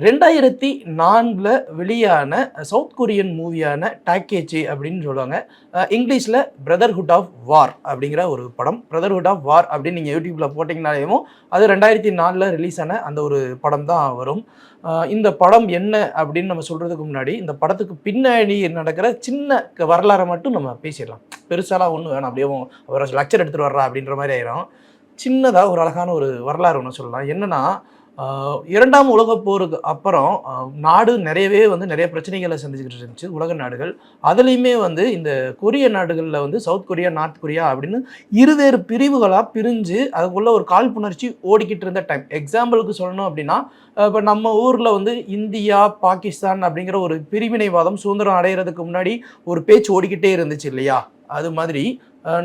ரெண்டாயிரத்தி நான்கில் வெளியான சவுத் கொரியன் மூவியான டாக்கேஜி அப்படின்னு சொல்லுவாங்க. இங்கிலீஷில் பிரதர்ஹுட் ஆஃப் வார் அப்படிங்கிற ஒரு படம். பிரதர்ஹுட் ஆஃப் வார் அப்படின்னு நீங்கள் யூடியூப்பில் போட்டிங்கனாலேயும் அது ரெண்டாயிரத்தி நாலில் ரிலீஸ் ஆன அந்த ஒரு படம் தான் வரும். இந்த படம் என்ன அப்படின்னு நம்ம சொல்கிறதுக்கு முன்னாடி இந்த படத்துக்கு பின்னாடி நடக்கிற சின்ன க- வரலாறை மட்டும் நம்ம பேசிடலாம். பெருசாலாம் ஒன்றும் வேணும். அப்படியே ஒரு லெக்சர் எடுத்துகிட்டு வர்றா அப்படின்ற மாதிரி ஆயிரும். சின்னதாக ஒரு அழகான ஒரு வரலாறு ஒன்று சொல்லலாம். என்னென்னா இரண்டாம் உலகப் போருக்கு அப்புறம் நாடு நிறையவே வந்து நிறைய பிரச்சனைகளை சந்திச்சுக்கிட்டு இருந்துச்சு உலக நாடுகள். அதுலேயுமே வந்து இந்த கொரிய நாடுகளில் வந்து சவுத் கொரியா நார்த் கொரியா அப்படின்னு இருவேறு பிரிவுகளாக பிரிஞ்சு அதுக்குள்ள ஒரு காழ்ப்புணர்ச்சி ஓடிக்கிட்டு இருந்த டைம் எக்ஸாம்பிளுக்கு சொல்லணும் அப்படின்னா இப்போ நம்ம ஊரில் வந்து இந்தியா பாகிஸ்தான் அப்படிங்கிற ஒரு பிரிவினைவாதம் சுதந்திரம் அடையிறதுக்கு முன்னாடி ஒரு பேச்சு ஓடிக்கிட்டே இருந்துச்சு இல்லையா? அது மாதிரி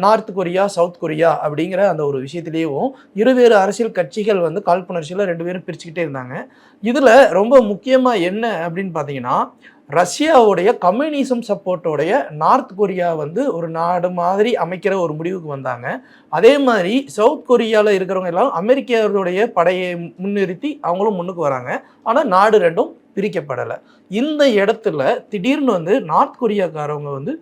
நார்த் கொரியா சவுத் கொரியா அப்படிங்கிற அந்த ஒரு விஷயத்திலேயும் இருவேறு அரசியல் கட்சிகள் வந்து காழ்ப்புணர்ச்சியில் ரெண்டு பேரும் பிரிச்சுக்கிட்டே இருந்தாங்க. இதில் ரொம்ப முக்கியமாக என்ன அப்படின்னு பார்த்தீங்கன்னா ரஷ்யாவுடைய கம்யூனிசம் சப்போர்ட்டோடைய நார்த் கொரியா வந்து ஒரு நாடு மாதிரி அமைக்கிற ஒரு முடிவுக்கு வந்தாங்க. அதே மாதிரி சவுத் கொரியாவில் இருக்கிறவங்க எல்லாம் அமெரிக்கர்களுடைய படையை முன்னிறுத்தி அவங்களும் முன்னுக்கு வராங்க. ஆனால் நாடு ரெண்டும் பிரிக்கப்படலை. இந்த இடத்துல திடீர்னு வந்து நார்த் கொரியாக்காரவங்க வந்து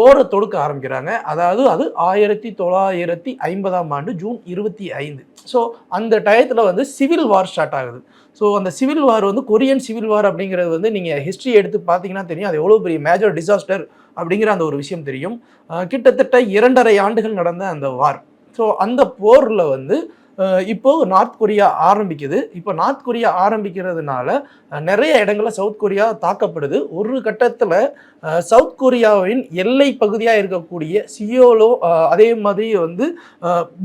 போரை தொடுக்க ஆரம்பிக்கிறாங்க. அதாவது அது ஆயிரத்தி தொள்ளாயிரத்தி ஐம்பதாம் ஆண்டு ஜூன் இருபத்தி ஐந்து. ஸோ அந்த டயத்தில் வந்து சிவில் வார் ஸ்டார்ட் ஆகுது. ஸோ அந்த சிவில் வார் வந்து கொரியன் சிவில் வார் அப்படிங்கிறது வந்து நீங்கள் ஹிஸ்ட்ரி எடுத்து பார்த்தீங்கன்னா தெரியும். அது எவ்வளோ பெரிய மேஜர் டிசாஸ்டர் அப்படிங்கிற அந்த ஒரு விஷயம் தெரியும். கிட்டத்தட்ட இரண்டரை ஆண்டுகள் நடந்த அந்த வார். ஸோ அந்த போரில் வந்து இப்போ நார்த் கொரியா ஆரம்பிக்குது. இப்போ நார்த் கொரியா ஆரம்பிக்கிறதுனால நிறைய இடங்களில் சவுத் கொரியா தாக்கப்படுது. ஒரு கட்டத்தில் சவுத் கொரியாவின் எல்லை பகுதியாக இருக்கக்கூடிய சியோலோ அதே மாதிரி வந்து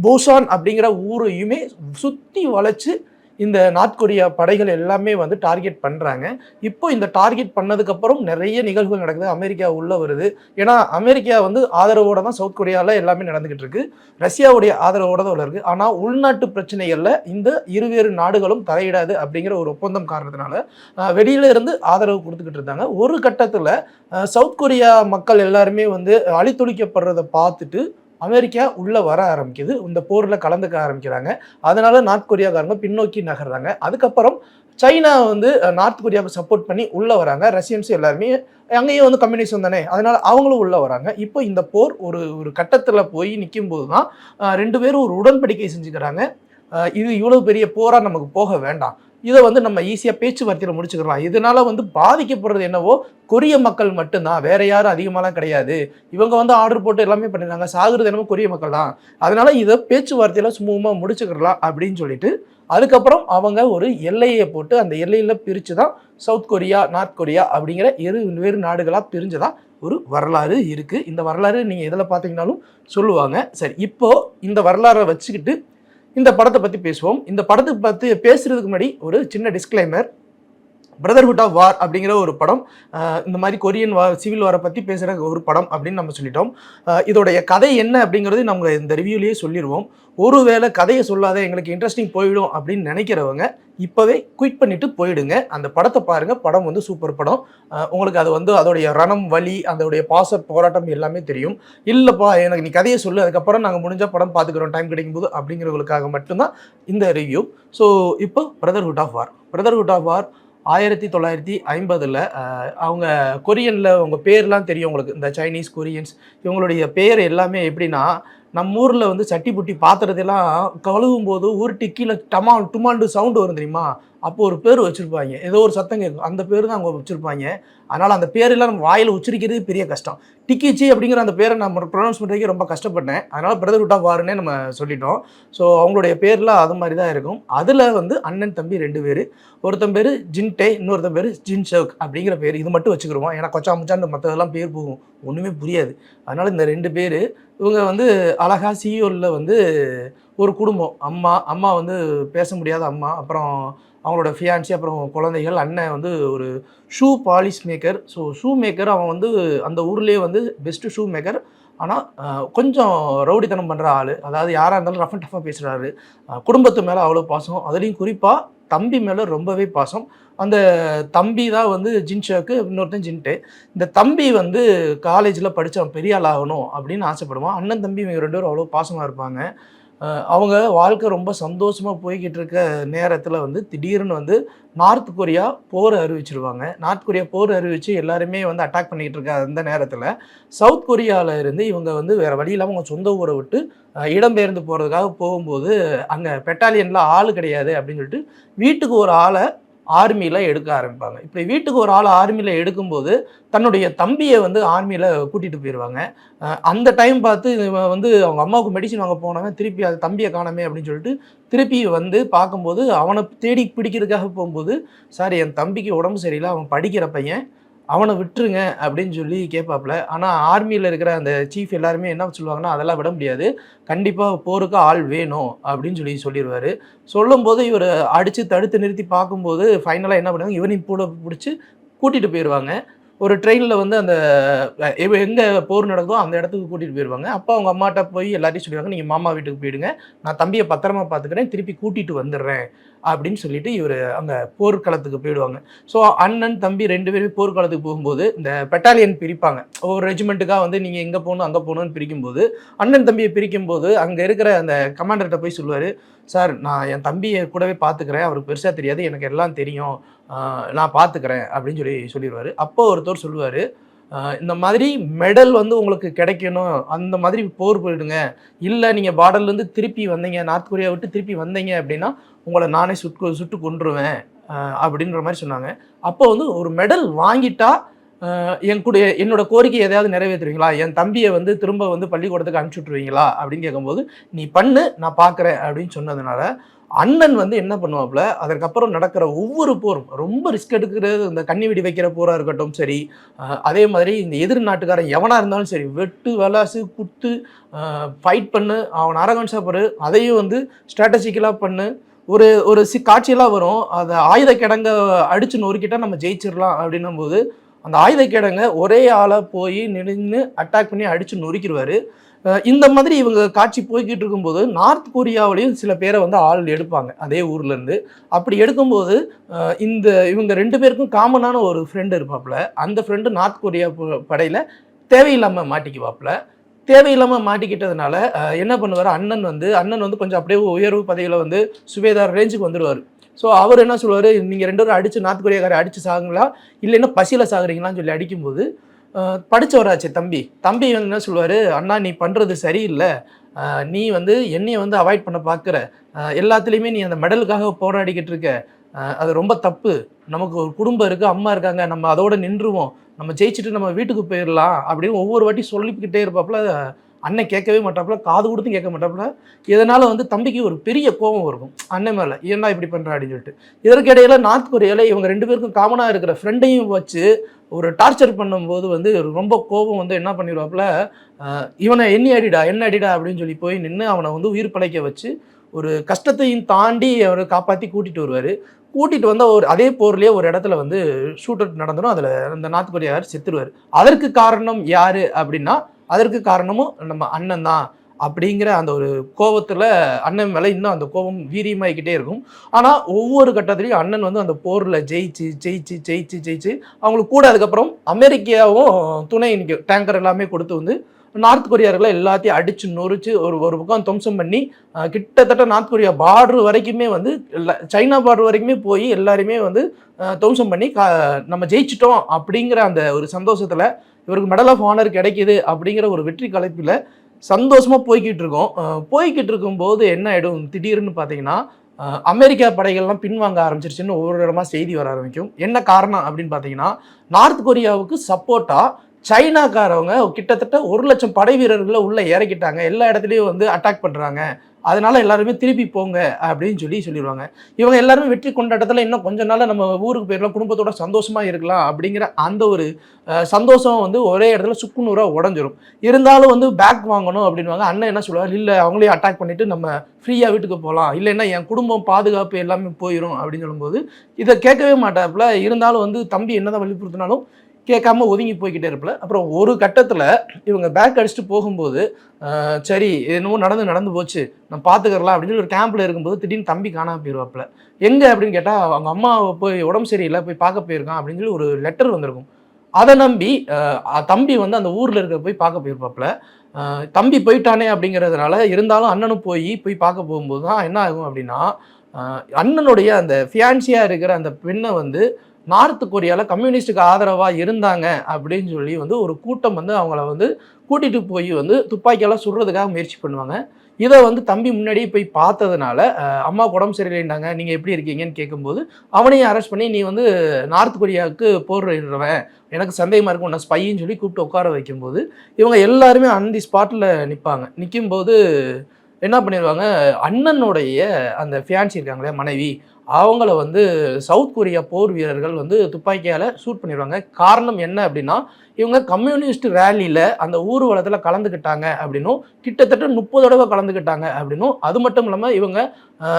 போசான் அப்படிங்கிற ஊரையுமே சுற்றி வளைச்சு இந்த நார்த் கொரியா படைகள் எல்லாமே வந்து டார்கெட் பண்ணுறாங்க இப்போ இந்த டார்கெட் பண்ணதுக்கப்புறம் நிறைய நிகழ்வுகள் நடக்குது. அமெரிக்கா உள்ளே வருது. ஏன்னா அமெரிக்கா வந்து ஆதரவோடு தான் சவுத் கொரியாவில் எல்லாமே நடந்துக்கிட்டு இருக்கு. ரஷ்யாவுடைய ஆதரவோடு தான் உள்ள ஆனால் உள்நாட்டு பிரச்சனைகளில் இந்த இருவேறு நாடுகளும் தலையிடாது அப்படிங்கிற ஒரு ஒப்பந்தம் காரணத்தினால வெளியில இருந்து ஆதரவு கொடுத்துக்கிட்டு இருந்தாங்க ஒரு கட்டத்தில் சவுத் கொரியா மக்கள் எல்லாருமே வந்து அழித்தொழிக்கப்படுறதை பார்த்துட்டு அமெரிக்கா உள்ளே வர ஆரம்பிக்குது. இந்த போரில் கலந்துக்க ஆரம்பிக்கிறாங்க. அதனால நார்த் கொரியாக்காரங்க பின்னோக்கி நகர்றாங்க. அதுக்கப்புறம் சைனா வந்து நார்த் கொரியாவுக்கு சப்போர்ட் பண்ணி உள்ளே வராங்க. ரஷ்யன்ஸ் எல்லாருமே அங்கேயும் வந்து கம்யூனிசம் தானே? அதனால் அவங்களும் உள்ளே வராங்க. இப்போ இந்த போர் ஒரு ஒரு கட்டத்தில் போய் நிற்கும் போது தான் ரெண்டு பேரும் ஒரு உடன்படிக்கை செஞ்சுக்கிறாங்க. இது இவ்வளோ பெரிய போராக நமக்கு போக வேண்டாம். இதை வந்து நம்ம ஈஸியாக பேச்சுவார்த்தையில் முடிச்சுக்கலாம் இதனால வந்து பாதிக்கப்படுறது என்னவோ கொரிய மக்கள் மட்டும்தான். வேற யாரும் அதிகமாலாம் கிடையாது. இவங்க வந்து ஆர்டர் போட்டு எல்லாமே பண்ணிருந்தாங்க சாகுறது என்னமோ கொரிய மக்கள் தான். அதனால இதை பேச்சுவார்த்தையில் சுமூகமாக முடிச்சுக்கலாம் அப்படின்னு சொல்லிட்டு அதுக்கப்புறம் அவங்க ஒரு எல்லையை போட்டு அந்த எல்லையில் பிரித்து தான் சவுத் கொரியா நார்த் கொரியா அப்படிங்கிற இரு வேறு நாடுகளாக பிரிஞ்சதா ஒரு வரலாறு இருக்குது இந்த வரலாறு நீங்கள் எதில் பார்த்தீங்கனாலும் சொல்லுவாங்க. சரி இப்போது இந்த வரலாறை வச்சுக்கிட்டு இந்த படத்தை பற்றி பேசுவோம். இந்த படத்தை பற்றி பேசுறதுக்கு முன்னாடி ஒரு சின்ன டிஸ்க்ளைமர் பிரதர்ஹுட் ஆஃப் வார் அப்படிங்கிற ஒரு படம். இந்த மாதிரி கொரியன் வார் சிவில் வாரை பற்றி பேசுகிற ஒரு படம் அப்படின்னு நம்ம சொல்லிட்டோம். இதோடைய கதை என்ன அப்படிங்கிறது நம்ம இந்த ரிவ்யூலேயே சொல்லிடுவோம் ஒருவேளை கதையை சொல்லாத எங்களுக்கு இன்ட்ரெஸ்டிங் போயிடும் அப்படின்னு நினைக்கிறவங்க இப்போவே குயிட் பண்ணிவிட்டு போயிடுங்க. அந்த படத்தை பாருங்கள் படம் வந்து சூப்பர் படம். உங்களுக்கு அது வந்து அதோடைய ரணம் வலி அதோடைய பாச போராட்டம் எல்லாமே தெரியும். இல்லைப்பா எனக்கு நீ கதையை சொல்லு அதுக்கப்புறம் நாங்கள் முடிஞ்சால் படம் பார்த்துக்குறோம் டைம் கிடைக்கும்போது அப்படிங்கிறவங்களுக்காக மட்டும்தான் இந்த ரிவ்யூ ஸோ இப்போ brotherhood of war brotherhood of war ஆயிரத்தி தொள்ளாயிரத்தி ஐம்பதில் அவங்க கொரியனில் அவங்க பேர்லாம் தெரியும் உங்களுக்கு இந்த சைனீஸ் கொரியன்ஸ் இவங்களுடைய பேர் எல்லாமே எப்படின்னா நம்ம ஊரில் வந்து சட்டி புட்டி பாத்திரத்தெல்லாம் கழுவும் போது உருட்டி கீழே டமால் டுமால்டு சவுண்டு வரும் தெரியுமா? அப்போ ஒரு பேர் வச்சுருப்பாங்க. ஏதோ ஒரு சத்தம் கேட்கும் அந்த பேர் தான் அவங்க வச்சுருப்பாங்க. அதனால் அந்த பேரெல்லாம் நம்ம வாயில் உச்சரிக்கிறது பெரிய கஷ்டம். டிக்கிச்சி அப்படிங்கிற அந்த பேரை நம்ம ப்ரொனவுன்ஸ் பண்ணுறதுக்கு ரொம்ப கஷ்டப்பட்டேன். அதனால் பிரதர் விட்டா பாருன்னே நம்ம சொல்லிட்டோம். ஸோ அவங்களுடைய பேர்லாம் அது மாதிரி தான் இருக்கும். அதில் வந்து அண்ணன் தம்பி ரெண்டு பேர். ஒருத்தன் பேர் ஜின்டே இன்னொருத்தன் பேர் ஜின் ஷவுக் அப்படிங்கிற பேர். இது மட்டும் வச்சுக்கிடுவோம் ஏன்னா கொச்சா முச்சான்னு மற்றதெல்லாம் பேர் போகும். ஒன்றுமே புரியாது. அதனால் இந்த ரெண்டு பேர் இவங்க வந்து அழகா சிஇஓவில் வந்து ஒரு குடும்பம். அம்மா அம்மா வந்து பேச முடியாத அம்மா. அப்புறம் அவங்களோட ஃபியான்சி அப்புறம் குழந்தைகள் அண்ணன் வந்து ஒரு shoe polish maker so shoe maker அவன் வந்து அந்த ஊர்லேயே வந்து பெஸ்ட்டு ஷூ மேக்கர் ஆனால் கொஞ்சம் ரவுடித்தனம் பண்ணுற ஆள். அதாவது யாராக இருந்தாலும் ரஃப் அண்ட் டஃபாக பேசுகிறாரு குடும்பத்து மேலே அவ்வளோ பாசம். அதுலேயும் குறிப்பாக தம்பி மேலே ரொம்பவே பாசம். அந்த தம்பி தான் வந்து ஜின்ஷாக்கு இன்னொருத்தன் ஜின்ட்டு இந்த தம்பி வந்து காலேஜில் படித்து அவன் பெரிய ஆள் ஆகணும் அப்படின்னு ஆசைப்படுவான். அண்ணன் தம்பி இவங்க ரெண்டு பேரும் அவ்வளோ பாசமாக இருப்பாங்க. அவங்க வாழ்க்கை ரொம்ப சந்தோஷமாக போய்கிட்டு இருக்க நேரத்தில் வந்து திடீர்னு வந்து நார்த் கொரியா போர் அறிவிச்சிருவாங்க. நார்த் கொரியா போர் அறிவித்து எல்லாருமே வந்து அட்டாக் பண்ணிக்கிட்டு இருக்க அந்த நேரத்தில் சவுத் கொரியாவில் இருந்து இவங்க வந்து வேறு வழி இல்லாமல் அவங்க சொந்த ஊரை விட்டு இடம்பெயர்ந்து போகிறதுக்காக போகும்போது அங்கே பெட்டாலியனில் ஆள் கிடையாது அப்படின்னு சொல்லிட்டு வீட்டுக்கு ஒரு ஆளை ஆர்மியில் எடுக்க ஆரம்பிப்பாங்க. இப்படி வீட்டுக்கு ஒரு ஆள் ஆர்மியில் எடுக்கும்போது தன்னுடைய தம்பியை வந்து ஆர்மியில் கூட்டிகிட்டு போயிடுவாங்க அந்த டைம் பார்த்து வந்து அவங்க அம்மாவுக்கு மெடிசன் வாங்க போனாங்க. திருப்பி அது தம்பியை காணாமே அப்படின்னு சொல்லிட்டு திருப்பி வந்து பார்க்கும்போது அவனை தேடி பிடிக்கிறதுக்காக போகும்போது சார் என் தம்பிக்கு உடம்பு சரியில்லை. அவன் படிக்கிற பையன். அவனை விட்டுருங்க அப்படின்னு சொல்லி கேட்பாப்புல. ஆனால் ஆர்மியில் இருக்கிற அந்த சீஃப் எல்லாருமே என்ன சொல்லுவாங்கன்னா அதெல்லாம் விட முடியாது. கண்டிப்பாக போருக்கு ஆள் வேணும் அப்படின்னு சொல்லி சொல்லிடுவார் சொல்லும்போது இவர் அடித்து தடுத்து நிறுத்தி பார்க்கும்போது ஃபைனலாக என்ன பண்ணுவாங்க இவனையும் கூட பிடிச்சி கூட்டிகிட்டு போயிடுவாங்க ஒரு ட்ரெயினில் வந்து அந்த எங்கே போர் நடக்குதோ அந்த இடத்துக்கு கூட்டிகிட்டு போயிடுவாங்க அப்போ அவங்க அம்மாட்ட போய் எல்லாத்தையும் சொல்லிடுவாங்க நீங்கள் மாமா வீட்டுக்கு போயிடுங்க. நான் தம்பியை பத்திரமா பார்த்துக்கிறேன். திருப்பி கூட்டிகிட்டு வந்துடுறேன். அப்படின்னு சொல்லிட்டு இவர் அங்கே போர்க்களத்துக்கு போயிடுவாங்க. ஸோ அண்ணன் தம்பி ரெண்டு பேருமே போர்க்களத்துக்கு போகும்போது இந்த பெட்டாலியன் பிரிப்பாங்க. ஒவ்வொரு ரெஜிமெண்ட்டுக்காக வந்து நீங்கள் எங்கே போகணும் அங்கே போகணும்னு பிரிக்கும்போது அண்ணன் தம்பியை பிரிக்கும்போது அங்கே இருக்கிற அந்த கமாண்டர்கிட்ட போய் சொல்லுவார் சார் நான் என் தம்பியை கூடவே பார்த்துக்கிறேன் அவருக்கு பெருசாக தெரியாது. எனக்கு எல்லாம் தெரியும். நான் பார்த்துக்கிறேன் அப்படின்னு சொல்லி சொல்லிடுவார். அப்போ ஒருத்தர் சொல்லுவார் இந்த மாதிரி மெடல் வந்து உங்களுக்கு கிடைக்கணும். அந்த மாதிரி போர் போயிடுங்க. இல்லை நீங்கள் பார்டர்லேருந்து திருப்பி வந்தீங்க. நார்த் கொரியா விட்டு திருப்பி வந்தீங்க அப்படின்னா உங்களை நானே சுட்டு சுட்டு கொன்றுவேன் அப்படின்ற மாதிரி சொன்னாங்க. அப்போ வந்து ஒரு மெடல் வாங்கிட்டா என் கூட என்னோட கோரிக்கை எதையாவது நிறைவேற்றுவீங்களா? என் தம்பியை வந்து திரும்ப வந்து பள்ளிக்கூடத்துக்கு அனுப்பிச்சுட்ருவீங்களா? அப்படின்னு கேட்கும்போது நீ பண்ணு நான் பார்க்குறேன் அப்படின்னு சொன்னதுனால அண்ணன் வந்து என்ன பண்ணுவாப்புல அதற்கப்புறம் நடக்கிற ஒவ்வொரு போரும் ரொம்ப ரிஸ்க் எடுக்கிறது இந்த கண்ணி வெடி வைக்கிற போராக இருக்கட்டும் சரி அதே மாதிரி இந்த எதிர் நாட்டுக்காரன் எவனாக இருந்தாலும் சரி வெட்டு வலாசு குத்து ஃபைட் பண்ணு அவன் அரகன்ஸாக பாரு அதையும் வந்து ஸ்ட்ராட்டஜிக்கலாக பண்ணு ஒரு ஒரு சி காட்சியெல்லாம் வரும் அதை ஆயுத கிடங்க அடிச்சு நொறுக்கிட்டா நம்ம ஜெயிச்சிடலாம் அப்படின்னும் போது அந்த ஆயுத கிடங்க ஒரே ஆளாக போய் நின்று அட்டாக் பண்ணி அடித்து நொறுக்கிடுவார். இந்த மாதிரி இவங்க காட்சி போய்கிட்டு இருக்கும்போது நார்த் கொரியாவிலையும் சில பேரை வந்து ஆள் எடுப்பாங்க அதே ஊர்லேருந்து. அப்படி எடுக்கும்போது இந்த இவங்க ரெண்டு பேருக்கும் காமனான ஒரு ஃப்ரெண்டு இருப்பாப்புல. அந்த ஃப்ரெண்டு நார்த் கொரியா ப- தேவையில்லாமல் மாட்டிக்குவாப்புல. தேவையில்லாமல் மாட்டிக்கிட்டதுனால என்ன பண்ணுவார்? அண்ணன் வந்து அண்ணன் வந்து கொஞ்சம் அப்படியே உயர்வு பதவியில் வந்து சுவேதார் ரேஞ்சுக்கு வந்துடுவார். ஸோ அவர் என்ன சொல்லுவார்? நீங்கள் ரெண்டு பேரும் அடித்து நார்த் கொரியாக்காரை அடித்து சாகுங்களா? இல்லைன்னா பசியில் சாகுறீங்களான்னு சொல்லி அடிக்கும்போது படித்தவராச்சு தம்பி. தம்பி வந்து என்ன சொல்லுவார்? அண்ணா நீ பண்ணுறது சரியில்லை. நீ வந்து என்னையை வந்து அவாய்ட் பண்ண பார்க்குற எல்லாத்துலேயுமே நீ அந்த மெடலுக்காக போராடிக்கிட்டு இருக்க. அது ரொம்ப தப்பு. நமக்கு ஒரு குடும்பம் இருக்குது அம்மா இருக்காங்க. நம்ம அதோட நின்றுவோம். நம்ம ஜெயிச்சுட்டு நம்ம வீட்டுக்கு போயிடலாம் அப்படின்னு ஒவ்வொரு வாட்டி சொல்லிக்கிட்டே இருப்பாப்புல. அண்ணன் கேட்கவே மாட்டாப்புல காது கொடுத்தும் கேட்க மாட்டாப்புல. இதனால் வந்து தம்பிக்கு ஒரு பெரிய கோபம் இருக்கும் அண்ணன் மேலே ஏன்னா இப்படி பண்ணுறா அப்படின்னு சொல்லிட்டு. இதற்கிடையில நார்த் கொரியாவில் இவங்க ரெண்டு பேருக்கும் காமனாக இருக்கிற ஃப்ரெண்டையும் வச்சு ஒரு டார்ச்சர் பண்ணும்போது வந்து ரொம்ப கோபம் வந்து என்ன பண்ணிடுவாப்புல இவனை எண்ணி அடிடா என்ன அடிடா? அப்படின்னு சொல்லி போய் நின்று அவனை வந்து உயிர் பிழைக்க வச்சு ஒரு கஷ்டத்தையும் தாண்டி அவரை காப்பாற்றி கூட்டிகிட்டு வருவார். கூட்டிகிட்டு வந்தால் ஒரு அதே போர்லேயே ஒரு இடத்துல வந்து ஷூட் அவுட் நடந்துடும் அதில் அந்த நார்த் கொரியார் செத்துருவார். அதற்கு காரணம் யார் அப்படின்னா அதற்கு காரணமும் நம்ம அண்ணன் தான் அப்படிங்கிற அந்த ஒரு கோபத்தில் அண்ணன் மேலே இன்னும் அந்த கோபம் வீரியமாகிக்கிட்டே இருக்கும். ஆனால் ஒவ்வொரு கட்டத்துலையும் அண்ணன் வந்து அந்த போரில் ஜெயிச்சு ஜெயிச்சு ஜெயிச்சு ஜெயிச்சு அவங்களுக்கு கூட அதுக்கப்புறம் அமெரிக்காவும் துணை நிற்கும் டேங்கர் எல்லாமே கொடுத்து வந்து நார்த் கொரியார்களை எல்லாத்தையும் அடித்து நொறிச்சு ஒரு ஒரு பக்கம் துவம்சம் பண்ணி கிட்டத்தட்ட நார்த் கொரியா பார்டர் வரைக்குமே வந்து சைனா பார்டர் வரைக்குமே போய் எல்லாருமே வந்து துவம்சம் பண்ணி கா நம்ம ஜெயிச்சிட்டோம் அப்படிங்கிற அந்த ஒரு சந்தோஷத்தில் இவருக்கு மெடல் ஆஃப் ஆனர் கிடைக்கிது அப்படிங்கிற ஒரு வெற்றி கலைப்பில் சந்தோஷமாக போய்கிட்டு இருக்கோம். போய்கிட்டு இருக்கும்போது என்ன ஆகிடும் திடீர்னு பார்த்தீங்கன்னா அமெரிக்கா படைகள்லாம் பின்வாங்க ஆரம்பிச்சிருச்சுன்னு ஒவ்வொரு இடமா செய்தி வர ஆரம்பிக்கும். என்ன காரணம் அப்படின்னு பார்த்தீங்கன்னா நார்த் கொரியாவுக்கு சப்போர்ட்டாக சைனாக்காரவங்க கிட்டத்தட்ட ஒரு லட்சம் படை வீரர்களை உள்ளே இறக்கிட்டாங்க. எல்லா இடத்துலையும் வந்து அட்டாக் பண்ணுறாங்க அதனால எல்லாருமே திருப்பி போங்க அப்படின்னு சொல்லி சொல்லிடுவாங்க இவங்க எல்லாருமே வெற்றி கொண்டாட்டத்தில் இன்னும் கொஞ்ச நாள் நம்ம ஊருக்கு போயிடலாம் குடும்பத்தோட சந்தோஷமாக இருக்கலாம் அப்படிங்கிற அந்த ஒரு சந்தோஷம் வந்து ஒரே இடத்துல சுக்குநூறாக உடஞ்சிரும். இருந்தாலும் வந்து பேக் வாங்கணும் அப்படின்வாங்க அண்ணன் என்ன சொல்லுவார்? இல்லை அவங்களையும் அட்டாக் பண்ணிட்டு நம்ம ஃப்ரீயாக வீட்டுக்கு போகலாம் இல்லைன்னா என் குடும்பம் பாதுகாப்பு எல்லாமே போயிடும் அப்படின்னு சொல்லும்போது இதை கேட்கவே மாட்டாப்புல. இருந்தாலும் வந்து தம்பி என்னதான் வலியுறுத்தினாலும் கேட்காம ஒதுங்கி போய்கிட்டே இருப்பல அப்புறம் ஒரு கட்டத்தில் இவங்க பேக் அடிச்சுட்டு போகும்போது சரி என்னமோ நடந்து நடந்து போச்சு. நான் பார்த்துக்கறலாம் அப்படின்னு சொல்லி ஒரு கேம்பில் இருக்கும்போது திடீர்னு தம்பி காணாமல் போயிடுவாப்புல எங்கே? அப்படின்னு கேட்டால் அவங்க அம்மா போய் உடம்பு சரியில்லை போய் பார்க்க போயிருக்கான். அப்படின்னு சொல்லி ஒரு லெட்டர் வந்திருக்கும். அதை நம்பி தம்பி வந்து அந்த ஊரில் இருக்க போய் பார்க்க போயிருப்பாப்புல. தம்பி போயிட்டானே அப்படிங்கிறதுனால இருந்தாலும் அண்ணனும் போய் போய் பார்க்க போகும்போது தான் என்ன ஆகும் அப்படின்னா அண்ணனுடைய அந்த ஃபியான்சியாக இருக்கிற அந்த பெண்ணை வந்து நார்த் கொரியாவில் கம்யூனிஸ்டுக்கு ஆதரவாக இருந்தாங்க அப்படின்னு சொல்லி வந்து ஒரு கூட்டம் வந்து அவங்கள வந்து கூட்டிகிட்டு போய் வந்து துப்பாக்கியெல்லாம் சுடுறதுக்காக முயற்சி பண்ணுவாங்க. இதை வந்து தம்பி முன்னாடியே போய் பார்த்ததுனால அம்மா அம்மாவுக்கு உடம்பு சரியில்லைண்டாங்க நீங்கள் எப்படி இருக்கீங்கன்னு கேட்கும்போது அவனையும் அரெஸ்ட் பண்ணி நீ வந்து நார்த் கொரியாவுக்கு போடுறவன் எனக்கு சந்தேகமாக இருக்கும் நான் ஸ்பைன்னு சொல்லி கூப்பிட்டு உட்கார வைக்கும்போது இவங்க எல்லாருமே அன் தி ஸ்பாட்டில் நிற்பாங்க நிற்கும்போது என்ன பண்ணிடுவாங்க அண்ணனுடைய அந்த ஃபியான்சி இருக்காங்களே மனைவி அவங்கள வந்து சவுத் கொரியா போர் வீரர்கள் வந்து துப்பாக்கியால் ஷூட் பண்ணிடுவாங்க காரணம் என்ன அப்படின்னா இவங்க கம்யூனிஸ்ட் ரேலியில் அந்த ஊர்வலத்தில் கலந்துக்கிட்டாங்க அப்படின்னும் கிட்டத்தட்ட முப்பது தடவை கலந்துக்கிட்டாங்க அப்படின்னும் அது மட்டும் இல்லாமல் இவங்க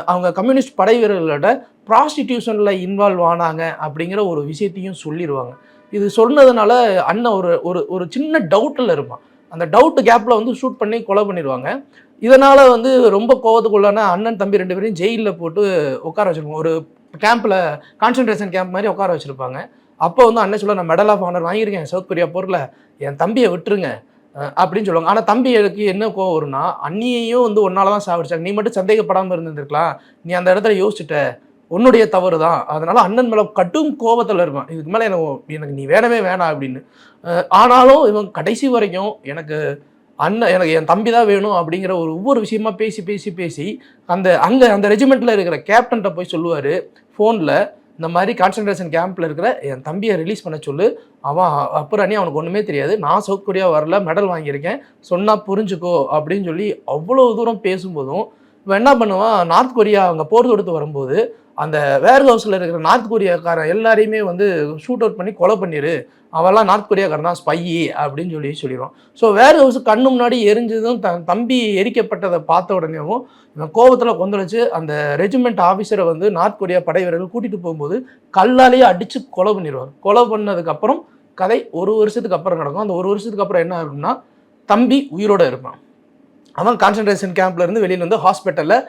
அவங்க கம்யூனிஸ்ட் படை வீரர்களோட ப்ராஸ்டிடியூஷனில் இன்வால்வ் ஆனாங்க அப்படிங்கிற ஒரு விஷயத்தையும் சொல்லிடுவாங்க இது சொன்னதுனால அண்ணன் ஒரு ஒரு ஒரு சின்ன டவுட்டில் இருப்பான். அந்த டவுட் கேப்பில் வந்து ஷூட் பண்ணி கொலை பண்ணிடுவாங்க இதனால் வந்து ரொம்ப கோவத்துக்குள்ளான அண்ணன் தம்பி ரெண்டு பேரையும் ஜெயிலில் போட்டு உட்கார வச்சிருப்பாங்க. ஒரு கேம்பில் கான்சன்ட்ரேஷன் கேம்ப் மாதிரி உட்கார வச்சுருப்பாங்க. அப்போ வந்து அண்ணன் சொல்ல நான் மெடல் ஆஃப் ஆனர் வாங்கியிருக்கேன் சவுத் கொரியா போரில் என் தம்பியை விட்டுருங்க. அப்படின்னு சொல்லுவாங்க. ஆனால் தம்பிக்கு என்ன கோவம் வரும்னா அண்ணியையும் வந்து ஒன்னால தான் சாவடிச்சாங்க நீ மட்டும் சந்தேகப்படாமல் இருந்திருக்கலாம் நீ அந்த இடத்துல யோசிச்சுட்ட. உன்னுடைய தவறு தான். அதனால் அண்ணன் மேலே கட்டும் கோபத்தில் இருப்பான். இதுக்கு மேலே எனக்கு எனக்கு நீ வேணவே வேணாம் அப்படின்னு. ஆனாலும் இவன் கடைசி வரைக்கும் எனக்கு அண்ணன் எனக்கு என் தம்பி தான் வேணும் அப்படிங்கிற ஒரு ஒவ்வொரு விஷயமா பேசி பேசி பேசி அந்த அங்கே அந்த ரெஜிமெண்ட்டில் இருக்கிற கேப்டன்கிட்ட போய் சொல்லுவார் ஃபோனில் இந்த மாதிரி கான்சன்ட்ரேஷன் கேம்பில் இருக்கிற என் தம்பியை ரிலீஸ் பண்ண சொல்லு அவன் அப்புறம் அணி அவனுக்கு ஒன்றுமே தெரியாது நான் சவுத் கொரியா வரல மெடல் வாங்கியிருக்கேன் சொன்னால் புரிஞ்சுக்கோ அப்படின்னு சொல்லி அவ்வளோ தூரம் பேசும்போதும் இவன் என்ன பண்ணுவான்? நார்த் கொரியா அவங்க போர் தொடுத்து வரும்போது அந்த வேர் ஹவுஸில் இருக்கிற நார்த் கொரியாக்காரன் எல்லாரையுமே வந்து ஷூட் அவுட் பண்ணி கொலை பண்ணிடு அவெல்லாம் நார்த் கொரியாக்காரன் தான் ஸ்பையி அப்படின்னு சொல்லி சொல்லிடுவான். ஸோ வேர் ஹவுஸ் கண்ணு முன்னாடி எரிஞ்சதும் த தம்பி எரிக்கப்பட்டதை பார்த்த உடனேவும் இவன் கோபத்தில் கொந்தளிச்சு அந்த ரெஜிமெண்ட் ஆஃபீஸரை வந்து நார்த் கொரியா படை வீரர்கள் கூட்டிகிட்டு போகும்போது கல்லாலேயே அடித்து கொலை பண்ணிடுவார். கொலை பண்ணதுக்கப்புறம் கதை ஒரு வருஷத்துக்கு அப்புறம் நடக்கும். அந்த ஒரு வருஷத்துக்கு அப்புறம் என்ன ஆகும்னா தம்பி உயிரோட இருப்பான். அவன் கான்சன்ட்ரேஷன் கேம்ப்லேருந்து வெளியில் வந்து ஹாஸ்பிட்டலில்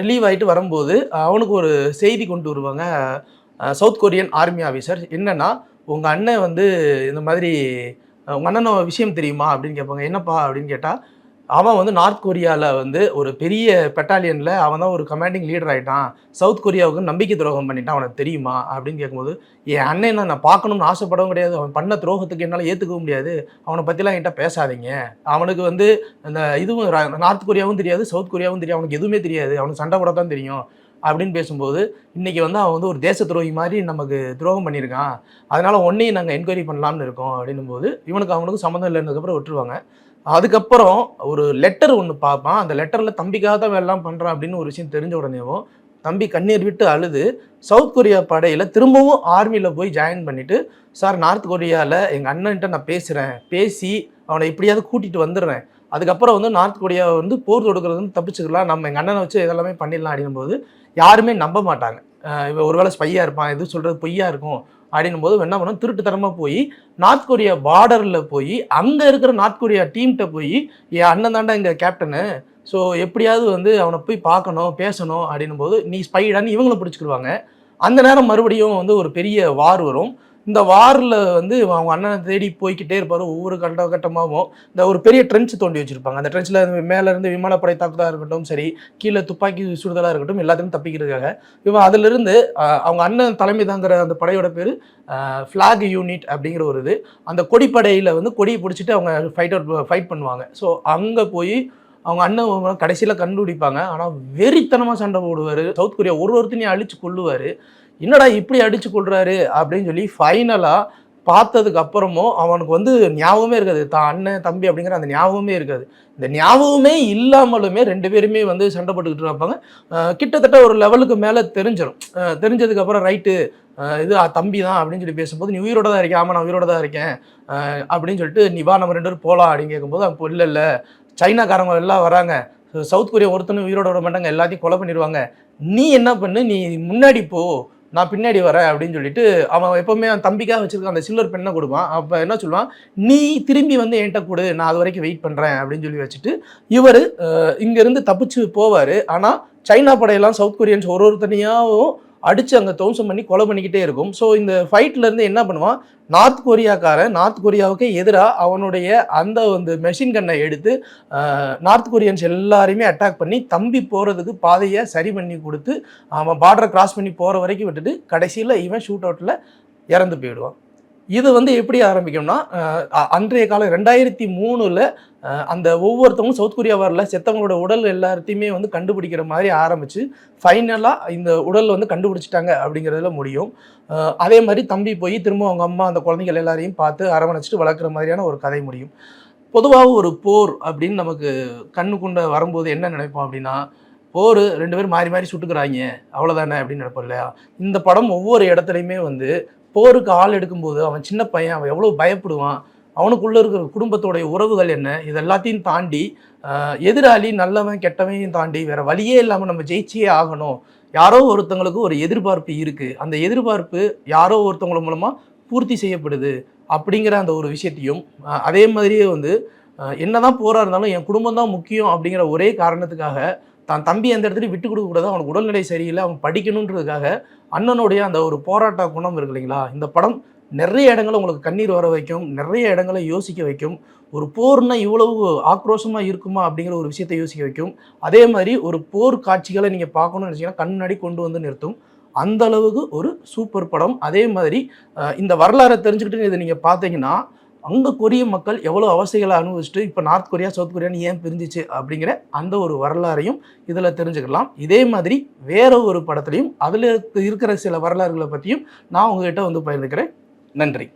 ரிலீவ் ஆகிட்டு வரும்போது அவனுக்கு ஒரு செய்தி கொண்டு வருவாங்க. சவுத் கொரியன் ஆர்மி ஆஃபீஸர் என்னன்னா உங்கள் அண்ணன் வந்து இந்த மாதிரி உங்கள் அண்ணனோட விஷயம் தெரியுமா? அப்படின்னு கேட்பாங்க. என்னப்பா? அப்படின்னு கேட்டால் அவன் வந்து நார்த் கொரியாவில் வந்து ஒரு பெரிய பெட்டாலியனில் அவன் தான் ஒரு கமாண்டிங் லீடர் ஆகிட்டான் சவுத் கொரியாவுக்கு நம்பிக்கை துரோகம் பண்ணிட்டான். அவனுக்கு தெரியுமா? அப்படின்னு கேட்கும்போது என் அண்ணன் நான் பார்க்கணும்னு ஆசைப்படவும் கிடையாது. அவன் பண்ண துரோகத்துக்கு என்னால் ஏற்றுக்கவும் முடியாது. அவனை பற்றிலாம் என்கிட்ட பேசாதீங்க. அவனுக்கு வந்து அந்த இதுவும் நார்த் கொரியாவும் தெரியாது சவுத் கொரியாவும் தெரியாது. அவனுக்கு எதுவுமே தெரியாது. அவனுக்கு சண்டை போட தான் தெரியும். அப்படின்னு பேசும்போது இன்னைக்கு வந்து அவன் வந்து ஒரு தேச துரோகி மாதிரி நமக்கு துரோகம் பண்ணியிருக்கான். அதனால் ஒன்றையும் நாங்கள் என்கொயரி பண்ணலாம்னு இருக்கோம் அப்படின்னும் போது இவனுக்கு அவனுக்கு சம்மந்தம் இல்லைன்னதுக்கப்புறம் விட்டுருவாங்க. அதுக்கப்புறம் ஒரு லெட்டர் ஒன்று பார்ப்பான். அந்த லெட்டரில் தம்பிக்காக தான் எல்லாம் பண்ணுறான் அப்படின்னு ஒரு விஷயம் தெரிஞ்ச உடனேவும் தம்பி கண்ணீர் விட்டு அழுது சவுத் கொரியா படையில் திரும்பவும் ஆர்மியில் போய் ஜாயின் பண்ணிவிட்டு சார் நார்த் கொரியாவில் எங்கள் அண்ணன்கிட்ட நான் பேசுகிறேன் பேசி அவனை எப்படியாவது கூட்டிகிட்டு வந்துடுறேன். அதுக்கப்புறம் வந்து நார்த் கொரியாவை வந்து போர் தொடுக்கிறது வந்து தப்பிச்சுக்கலாம். நம்ம எங்கள் அண்ணனை வச்சு இதெல்லாமே பண்ணிடலாம் அப்படின்னும் போது யாருமே நம்ப மாட்டாங்க. இவன் ஒருவேளை ஸ்பையாக இருப்பான் எதுவும் சொல்கிறது பொய்யா இருக்கும். அப்படின்னும் போது என்ன பண்ணும்? திருட்டுத்தனமாக போய் நார்த் கொரியா பார்டரில் போய் அங்கே இருக்கிற நார்த் கொரியா டீம்கிட்ட போய் என் அண்ணன் தாண்டா இங்கே கேப்டனு ஸோ எப்படியாவது வந்து அவனை போய் பார்க்கணும் பேசணும் அப்படின்னும் போது நீ ஸ்பைடான்னு இவங்களும் பிடிச்சிக்கிடுவாங்க அந்த நேரம் மறுபடியும் வந்து ஒரு பெரிய வார் வரும். இந்த வாரில் வந்து அவங்க அண்ணனை தேடி போய்கிட்டே இருப்பார் ஒவ்வொரு கட்ட கட்டமாகவும் இந்த ஒரு பெரிய ட்ரென்ச் தோண்டி வச்சுருப்பாங்க. அந்த ட்ரென்ச்சில் மேலேருந்து விமானப்படை தாக்குதலாக இருக்கட்டும் சரி கீழே துப்பாக்கி சுடுதலாக இருக்கட்டும் எல்லாத்தையும் தப்பிக்கிறதுக்காக. இவன் அதிலிருந்து அவங்க அண்ணன் தலைமை தாங்குற அந்த படையோட பேர் ஃப்ளாக் யூனிட் அப்படிங்கிற ஒரு இது. அந்த கொடிப்படையில் வந்து கொடியை பிடிச்சிட்டு அவங்க ஃபைட் அவுட் ஃபைட் பண்ணுவாங்க. ஸோ அங்கே போய் அவங்க அண்ணன் கடைசியில் கண்டுபிடிப்பாங்க. ஆனால் வெறித்தனமாக சண்டை போடுவார். சவுத் கொரியா ஒரு ஒருத்தனையும் அழிச்சு கொள்ளுவார் என்னடா இப்படி அடிச்சு கொள்றாரு அப்படின்னு சொல்லி ஃபைனலாக பார்த்ததுக்கு அப்புறமும் அவனுக்கு வந்து ஞாபகமே இருக்காது. தான் அண்ணன் தம்பி அப்படிங்கிற அந்த ஞாபகமே இருக்காது. இந்த ஞாபகமே இல்லாமலுமே ரெண்டு பேருமே வந்து சண்டை போட்டுக்கிட்டு இருப்பாங்க. கிட்டத்தட்ட ஒரு லெவலுக்கு மேலே தெரிஞ்சிடும் தெரிஞ்சதுக்கப்புறம் ரைட்டு இது தம்பி தான் அப்படின்னு சொல்லி பேசும்போது நீ உயிரோட தான் இருக்கேன் ஆமாம் நான் உயிரோட தான் இருக்கேன். அப்படின்னு சொல்லிட்டு நீ வா நம்ம ரெண்டு பேரும் போகலாம் அப்படின்னு கேட்கும்போது அப்போ இல்லை இல்லை. சைனாக்காரங்க எல்லாம் வராங்க. சவுத் கொரியா ஒருத்தனும் உயிரோட விட மாட்டாங்க. எல்லாத்தையும் கொலை பண்ணிடுவாங்க நீ என்ன பண்ணு? நீ முன்னாடி போ. நான் பின்னாடி வரேன் அப்படின்னு சொல்லிட்டு அவன் எப்பவுமே அவன் தம்பிக்காக வச்சிருக்க அந்த சில்வர் பெண்ணை கொடுப்பான். அப்போ என்ன சொல்லுவான்? நீ திரும்பி வந்து என்கிட்ட கொடு. நான் அது வரைக்கும் வெயிட் பண்ணுறேன் அப்படின்னு சொல்லி வச்சுட்டு இவர் இங்கேருந்து தப்பிச்சு போவார். ஆனால் சைனா படையெல்லாம் சவுத் கொரியன்ஸ் ஒரு ஒருத்தனையாவும் அடித்து அங்கே துவம்சம் பண்ணி கொலை பண்ணிக்கிட்டே இருக்கும். ஸோ இந்த ஃபைட்லேருந்து என்ன பண்ணுவான்? நார்த் கொரியாக்காரன் நார்த் கொரியாவுக்கு எதிராக அவனுடைய அந்த வந்து மெஷின் கன்னை எடுத்து நார்த் கொரியன்ஸ் எல்லாரையுமே அட்டாக் பண்ணி தம்பி போகிறதுக்கு பாதையை சரி பண்ணி கொடுத்து அவன் பார்டரை கிராஸ் பண்ணி போகிற வரைக்கும் விட்டுட்டு கடைசியில் இவன் ஷூட் அவுட்டில் இறந்து போயிடுவான். இது வந்து எப்படி ஆரம்பிக்கும்னா அன்றைய காலம் ரெண்டாயிரத்தி மூணில் அந்த ஒவ்வொருத்தவங்களும் சவுத் கொரியா வரல செத்தவங்களோட உடல் எல்லாத்தையுமே வந்து கண்டுபிடிக்கிற மாதிரி ஆரம்பித்து ஃபைனலாக இந்த உடல் வந்து கண்டுபிடிச்சிட்டாங்க அப்படிங்கிறதுல முடியும். அதே மாதிரி தம்பி போய் திரும்ப அவங்க அம்மா அந்த குழந்தைகள் எல்லாரையும் பார்த்து அரவணைச்சிட்டு வளர்க்குற மாதிரியான ஒரு கதை முடியும். பொதுவாக ஒரு போர் அப்படின்னு நமக்கு கண்ணுக்குண்ட வரும்போது என்ன நினைப்போம் அப்படின்னா போர் ரெண்டு பேரும் மாறி மாறி சுட்டுக்கிறாங்க அவ்வளோதானே அப்படின்னு நினைப்போம் இல்லையா? இந்த படம் ஒவ்வொரு இடத்துலையுமே வந்து போருக்கு ஆள் எடுக்கும்போது அவன் சின்ன பையன் அவன் எவ்வளோ பயப்படுவான்? அவனுக்குள்ளே இருக்கிற குடும்பத்தோடைய உறவுகள் என்ன? இது எல்லாத்தையும் தாண்டி எதிராளி நல்லவன் கெட்டவனையும் தாண்டி வேறு வழியே இல்லாமல் நம்ம ஜெயிச்சியே ஆகணும். யாரோ ஒருத்தவங்களுக்கு ஒரு எதிர்பார்ப்பு இருக்குது அந்த எதிர்பார்ப்பு யாரோ ஒருத்தவங்கள மூலமாக பூர்த்தி செய்யப்படுது அப்படிங்கிற அந்த ஒரு விஷயத்தையும் அதே மாதிரியே வந்து என்ன என்னதான் போராக இருந்தாலும் என் குடும்பம் தான் முக்கியம் அப்படிங்கிற ஒரே காரணத்துக்காக தான் தம்பி அந்த இடத்துல விட்டு கொடுக்க கூடாது. அவனுக்கு உடல்நிலை சரியில்லை. அவன் படிக்கணுன்றதுக்காக அண்ணனுடைய அந்த ஒரு போராட்ட குணம் இருக்கு இல்லைங்களா? இந்த படம் நிறைய இடங்களை உங்களுக்கு கண்ணீர் வர வைக்கும். நிறைய இடங்களை யோசிக்க வைக்கும். ஒரு போர்னா இவ்வளவு ஆக்ரோஷமாக இருக்குமா அப்படிங்கிற ஒரு விஷயத்தை யோசிக்க வைக்கும். அதே மாதிரி ஒரு போர் காட்சிகளை நீங்கள் பார்க்கணும்னு நினச்சிங்கன்னா கண் கொண்டு வந்து நிறுத்தும். அந்த அளவுக்கு ஒரு சூப்பர் படம். அதே மாதிரி இந்த வரலாறை தெரிஞ்சுக்கிட்டு இதை நீங்கள் பார்த்தீங்கன்னா அங்கே கொரிய மக்கள் எவ்வளோ அவசைகளை அனுபவிச்சுட்டு இப்போ நார்த் கொரியா சவுத் கொரியான்னு ஏன் பிரிஞ்சிச்சு அப்படிங்கிற அந்த ஒரு வரலாறையும் இதில் தெரிஞ்சுக்கலாம். இதே மாதிரி வேற ஒரு படத்துலையும் அதில் இருக்கிற சில வரலாறுகளை பற்றியும் நான் உங்ககிட்ட வந்து பகிர்ந்துக்கிறேன். நன்றி.